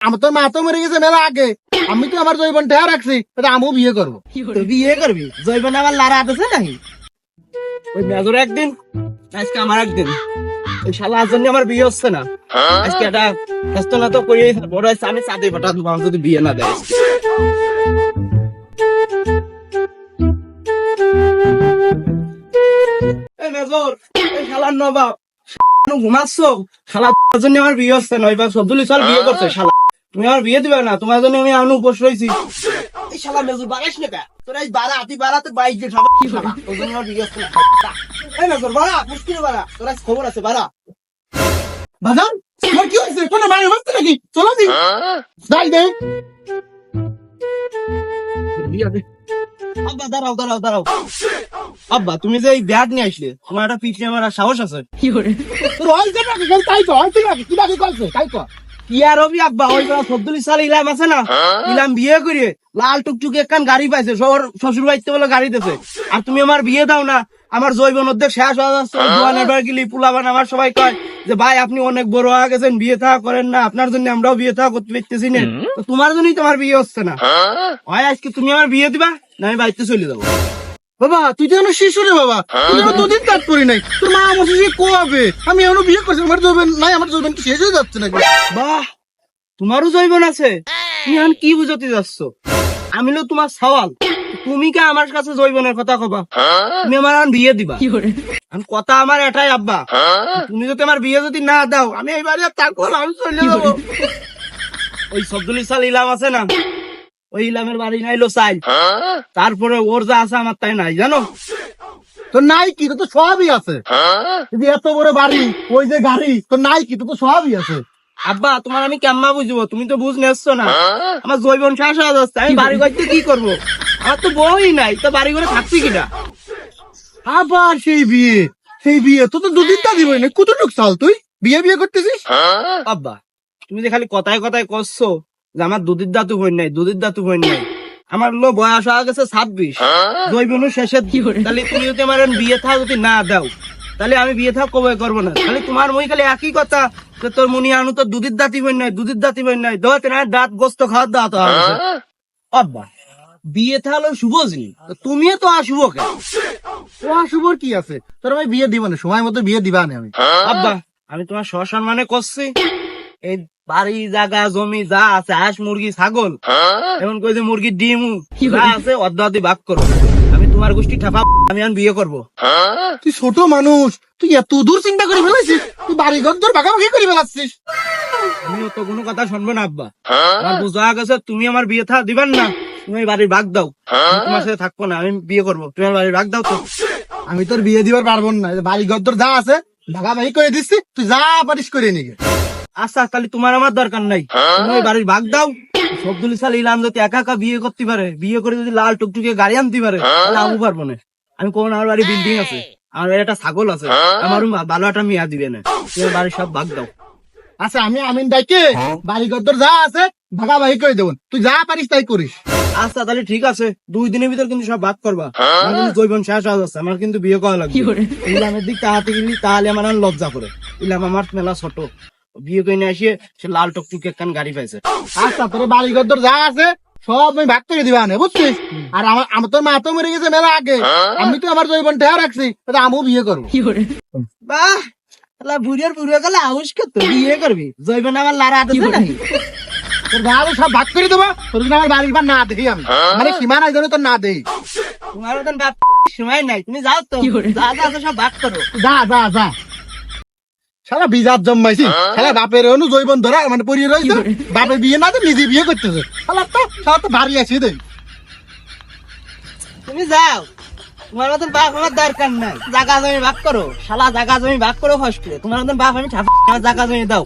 আমার তোর মা তো মরে গেছে, মেলা আগে। আমি তো আমার জৈবন ঠেয়া রাখছি আমিও বিয়ে করব। বিয়ে করবি? জৈবন আমার লারা আছে নাকি? ওই মেজর একদিন, আজকে আমার একদিন। ওই শালা আজ জন্য আমার বিয়ে হচ্ছে না। আজকে একটা ব্যস্ত না তো করিয়ে বড় হয়েছে আমি চাঁদে দেবো, আমার যদি বিয়ে না দেয়। এই এই নবাব ঘুমাচ্ছ? শালা জন্য আমার বিয়ে হচ্ছে না, এবার সাল বিয়ে করছে শালা। তুমি আমার বিয়ে দিবে না তোমার জন্য আমি আনু উপোস রয়েছি। এই শালা মেজর বাড়াইস না কা? তোরা এই বাড়া দিয়ে খাবার কি শালা তোর জন্য আমার বিয়ে এই মেজর বাড়া মুশকিল বাড়া। তোর আজ খবর আছে বাড়া। বাজান তোমার কি হয়েছে? কোনো মায়ের বাচ্চা নাকি? চলো দি। যাই দে। আব্বা দাঁড়াও দাঁড়াও দাঁড়াও। আব্বা তুমি যে এই ব্যাট নিয়ে আসলে তোমার একটা পিছনে আমার সাহস আছে। তোর হয়েছে নাকি? খালি তাই কর হয়েছে নাকি? কি বাকি করছে তাই কর ইয়ার রবি আব্বা ওই বেলা সবদুলি সাল ইলাম আছে না? ইলাম বিয়ে করে লাল টুকটুকে একখান গাড়ি পাইছে সবার শ্বশুর বাড়িতে বলে গাড়ি দিতে আর তুমি আমার বিয়ে দাও না আমার জৈবন অর্ধেক শেষ হয়ে যাচ্ছে জোয়ানের বার গেলি পুলাবান আমার সবাই কয় যে ভাই আপনি অনেক বড় হয়ে গেছেন বিয়ে থাকা করেন না আপনার জন্য আমরাও বিয়ে থাকা করতে পারতেছি না। তোমার জন্যই তোমার বিয়ে হচ্ছে না। হয় আজকে তুমি আমার বিয়ে দিবা না আমি বাড়িতে চলে যাব। বাবা তুই তো এখনও শিশু রে বাবা। তুই তো দুদিন কাজ করি নাই। তোর মা আমার শিশু আমি এখনও বিয়ে করছি আমার জৈবন নাই আমার জৈবন শেষ হয়ে যাচ্ছে নাকি? বাহ তোমারও জৈবন আছে। তুমি এখন কি বুঝতে যাচ্ছ? আমি লো তোমার সওয়াল। তুমি কে আমার কাছে জৈবনের কথা কবা? তুমি আমার এখন বিয়ে দিবা। কথা আমার এটাই আব্বা। তুমি যদি আমার বিয়ে যদি না দাও আমি এই বাড়ি আর থাকব না, আমি চলে যাব। ওই সবদুলি ইলাম আছে না? ওই ইলামের বাড়ি নাইলো চাইল তারপরে ওর যা আছে আমার তাই নাই জানো? তো নাই কি? তো সবই আছে। এই যে এত বড় বাড়ি ওই যে গাড়ি তোর নাই কি? তো সবই আছে। আব্বা তোমার আমি কেমন বুঝব? তুমি তো বুঝ নেছো না। আমার জৈবন শেষ হয়ে যাচ্ছে আমি বাড়ি করতে কি করব? আমার তো বই নাই তো বাড়ি করে থাকছি কিনা? আবার সেই বিয়ে সেই বিয়ে। তো তো দুদিন তা দিবই না কত লোক চাল তুই? বিয়ে বিয়ে করতেছিস আব্বা তুমি যে খালি কথায় কথায় করছ যে আমার দুধের দাতু হই নাই দুধের দাতু হই নাই। আমার লো বয়স হয়ে গেছে ছাব্বিশ। জৈবনু শেষের দিক। তাহলে তুমি যদি আমার বিয়ে থা যদি না দাও তাহলে আমি বিয়ে থা কবে করব না? তাহলে তোমার মই খালি একই কথা যে তোর মুনি আনু তো দুধের দাঁতি হই নাই দুধের দাঁতি হই নাই। দাঁত না দাঁত গোস্ত খাওয়ার দাঁত আব্বা বিয়ে থা হলো শুভ জিনিস। তো তুমিও তো আসুভ কে ও শুভর কি আছে? তোর আমি বিয়ে দিব না সময় মতো বিয়ে দিবা না আমি। আব্বা আমি তোমার সসম্মানে করছি। এই বাড়ি জায়গা জমি যা আছে হাঁস মুরগি ছাগল। এমন কই যে মুরগির ডিম যা আছে ভাগ করো। আমি তোমার গোষ্ঠী ঠাপা আমি এখন বিয়ে করব। তুই ছোট মানুষ তুই এত দূর চিন্তা করে ফেলাইছিস? তুই বাড়ি ঘর ভাগাভাগি করে ফেলাচ্ছিস। আমি তো কোনো কথা শুনব না আব্বা। আমার বোঝা গেছে তুমি আমার বিয়ে থা দিবেন না। তুমি বাড়ির ভাগ দাও। তোমার সাথে থাকব না আমি বিয়ে করব। তুমি আমার বাড়ির ভাগ দাও তো। আমি তোর বিয়ে দিবার পারব না। বাড়ি ঘর তোর যা আছে ভাগাভাগি করে দিচ্ছি তুই যা পারিস করে নিগে। আচ্ছা তাহলে তোমার আমার দরকার নাই। তুমি ওই বাড়ির ভাগ দাও। সবদুল সাল ইলাম যদি একা একা বিয়ে করতে পারে বিয়ে করে যদি লাল টুকটুকে গাড়ি আনতে পারে তাহলে আমি পারব না। আমি কোন আমার বাড়ি বিল্ডিং আছে আমার একটা ছাগল আছে আমার ভালো একটা মিয়া দিবে না। তুমি বাড়ির সব ভাগ দাও। আচ্ছা আমি আমিন ডাইকে বাড়ি যা আছে ভাগাভাগি করে দেবো। তুই যা পারিস তাই করিস। আচ্ছা তাহলে ঠিক আছে। দুই দিনের ভিতর কিন্তু সব ভাগ করবা। কিন্তু জৈবন শেষ হয়ে যাচ্ছে আমার কিন্তু বিয়ে করা লাগবে। ইলামের দিক তাহাতে গেলি তাহলে আমার লজ্জা করে। ইলাম আমার মেলা ছোট। বিয়ে করে নিয়ে আসিয়ে সে লাল টুকটুকে একখান গাড়ি পাইছে। আচ্ছা তোর বাড়ি ঘর তোর যা আছে সব আমি ভাগ করে দিবা না বুঝছিস? আর আমার আমার তোর মা তো মরে গেছে মেলা আগে। আমি তো আমার জৈবন ঠেয়া রাখছি আমিও বিয়ে করব। বাহ বুড়িয়ার বুড়িয়া গেলে আউস কত বিয়ে করবি? জৈবন আমার লারা আছে নাকি তোর সব ভাগ করে দেবো তোর আমার বাড়ির না দেখি আমি। মানে সীমা নাই জন্য তোর না দেই। তোমার মতন বাপ সময় নাই তুমি যাও তো। যা যা আছে সব ভাগ করো। যা যা যা। সারা বিজাত জন্মাইছি। সারা বাপের অনু জৈবন ধরা মানে পরিয়ে রয়েছে বাপের বিয়ে না তো নিজে বিয়ে করতেছে। সালা তো সারা তো ভারী আছে দেই। তুমি যাও। তোমার মতন বাপ আমার দরকার নাই। জাগা জমি ভাগ করো। শালা জাগা জমি ভাগ করো ফার্স্টে তোমার মতন বাপ আমি ঠাপ জাগা জমি দাও।